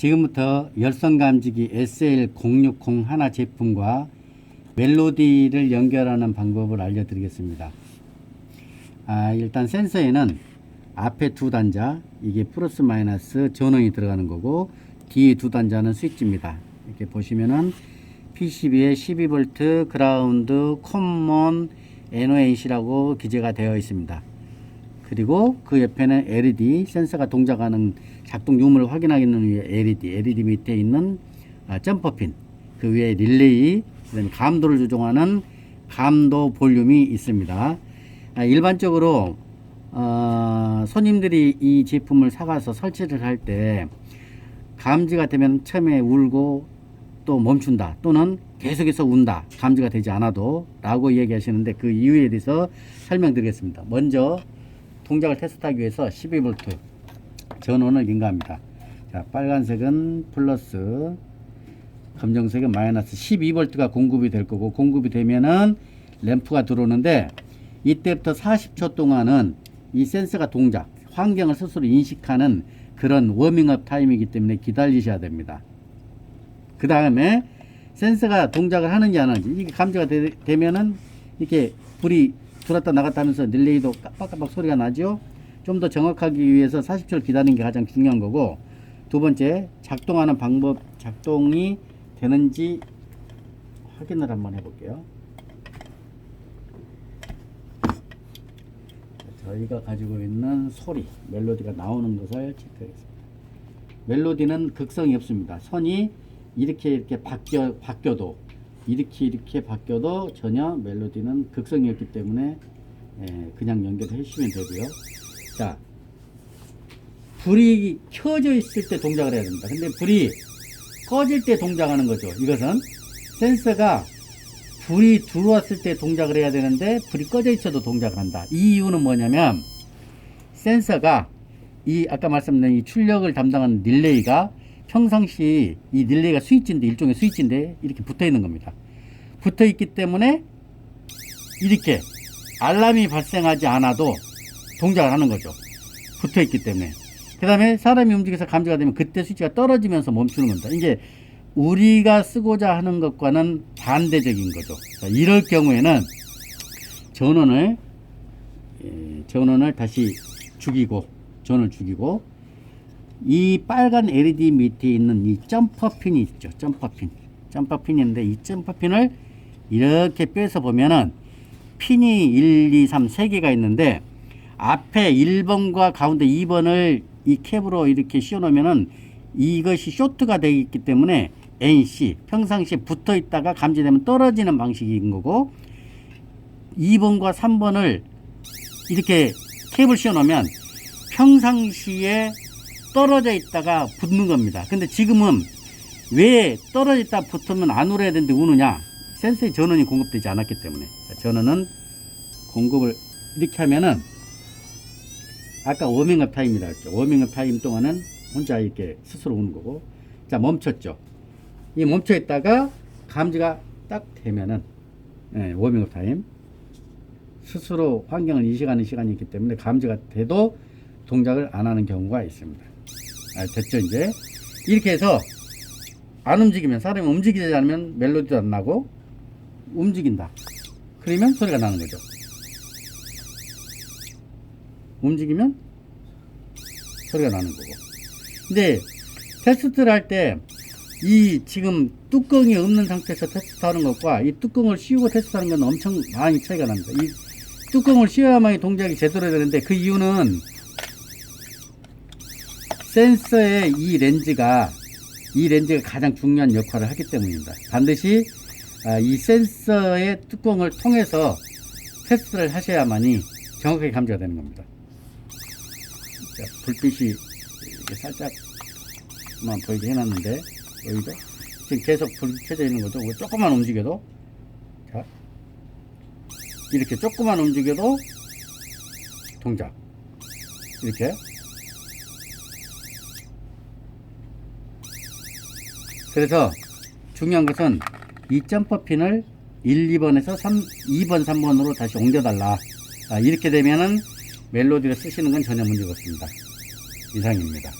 지금부터 열선 감지기 SL060 하나 제품과 멜로디를 연결하는 방법을 알려드리겠습니다. 아, 일단 센서에는 앞에 두 단자, 이게 플러스 마이너스 전원이 들어가는 거고, 뒤에 두 단자는 스위치입니다. 이렇게 보시면은 PCB에 12V 그라운드 컴먼 NONC라고 기재가 되어 있습니다. 그리고 그 옆에는 LED 센서가 동작하는 작동 유무를 확인하기는 위해 LED, LED 밑에 있는 아, 점퍼핀, 그 위에 릴레이, 감도를 조정하는 감도 볼륨이 있습니다. 아, 일반적으로 어, 손님들이 이 제품을 사가서 설치를 할 때 감지가 되면 처음에 울고 또 멈춘다 또는 계속해서 운다 감지가 되지 않아도 라고 얘기하시는데 그 이유에 대해서 설명드리겠습니다. 먼저 동작을 테스트하기 위해서 12V 전원을 인가합니다. 자, 빨간색은 플러스, 검정색은 마이너스 12V가 공급이 될 거고 공급이 되면은 램프가 들어오는데 이때부터 40초 동안은 이 센서가 동작, 환경을 스스로 인식하는 그런 워밍업 타임이기 때문에 기다리셔야 됩니다. 그 다음에 센서가 동작을 하는지 안 하는지 이게 감지가 되, 되면은 이렇게 불이 들었다 나갔다 하면서 릴레이도 깜빡깜빡 소리가 나죠. 좀 더 정확하기 위해서 40초를 기다리는 게 가장 중요한 거고 두 번째 작동하는 방법 작동이 되는지 확인을 한번 해볼게요. 저희가 가지고 있는 소리 멜로디가 나오는 것을 체크하겠습니다. 멜로디는 극성이 없습니다. 선이 이렇게 이렇게 바뀌어 바뀌어도 이렇게 이렇게 바뀌어도 전혀 멜로디는 극성이 없기 때문에 예, 그냥 연결해 주시면 되고요. 자, 불이 켜져 있을 때 동작을 해야 됩니다. 근데 불이 꺼질 때 동작하는 거죠. 이것은 센서가 불이 들어왔을 때 동작을 해야 되는데 불이 꺼져 있어도 동작을 한다. 이 이유는 뭐냐면 센서가 이 아까 말씀드린 이 출력을 담당하는 릴레이가 평상시 이 릴레이가 스위치인데 일종의 스위치인데 이렇게 붙어 있는 겁니다. 붙어 있기 때문에 이렇게 알람이 발생하지 않아도 동작을 하는 거죠. 붙어 있기 때문에. 그 다음에 사람이 움직여서 감지가 되면 그때 스위치가 떨어지면서 멈추는 겁니다. 이게 우리가 쓰고자 하는 것과는 반대적인 거죠. 자, 이럴 경우에는 전원을 예, 전원을 다시 죽이고 전원을 죽이고 이 빨간 LED 밑에 있는 이 점퍼핀이 있죠. 점퍼핀. 점퍼핀이 있는데 이 점퍼핀을 이렇게 빼서 보면은 핀이 1, 2, 3, 3개가 있는데 앞에 1번과 가운데 2번을 이 캡으로 이렇게 씌워 놓으면은 이것이 쇼트가 되어 있기 때문에 NC 평상시에 붙어 있다가 감지되면 떨어지는 방식인 거고 2번과 3번을 이렇게 캡을 씌워 놓으면 평상시에 떨어져 있다가 붙는 겁니다. 근데 지금은 왜 떨어져 있다 붙으면 안 울어야 되는데 우느냐? 센서에 전원이 공급되지 않았기 때문에. 전원은 공급을 이렇게 하면은 아까 워밍업 타임이라 했죠. 워밍업 타임 동안은 혼자 이렇게 스스로 우는 거고. 자, 멈췄죠. 이 멈춰 있다가 감지가 딱 되면은 예, 워밍업 타임. 스스로 환경을 인식하는 시간이 있기 때문에 감지가 돼도 동작을 안 하는 경우가 있습니다. 아, 됐죠, 이제? 이렇게 해서 안 움직이면, 사람이 움직이지 않으면 멜로디도 안 나고, 움직인다. 그러면 소리가 나는 거죠. 움직이면 소리가 나는 거고. 근데 테스트를 할 때, 이 지금 뚜껑이 없는 상태에서 테스트하는 것과 이 뚜껑을 씌우고 테스트하는 건 엄청 많이 차이가 납니다. 이 뚜껑을 씌워야만 이 동작이 제대로 되는데 그 이유는 센서의 이 렌즈가 이 렌즈가 가장 중요한 역할을 하기 때문입니다. 반드시 아, 이 센서의 뚜껑을 통해서 테스트를 하셔야만이 정확하게 감지가 되는 겁니다. 자, 불빛이 살짝만 보이게 해놨는데 여기도 지금 계속 불이 켜져 있는 거죠. 뭐 조금만 움직여도 자 이렇게 조금만 움직여도 동작 이렇게 그래서 중요한 것은 이 점퍼 핀을 1, 2번에서 3, 2번, 3번으로 다시 옮겨달라. 아, 이렇게 되면은 멜로디를 쓰시는 건 전혀 문제가 없습니다. 이상입니다.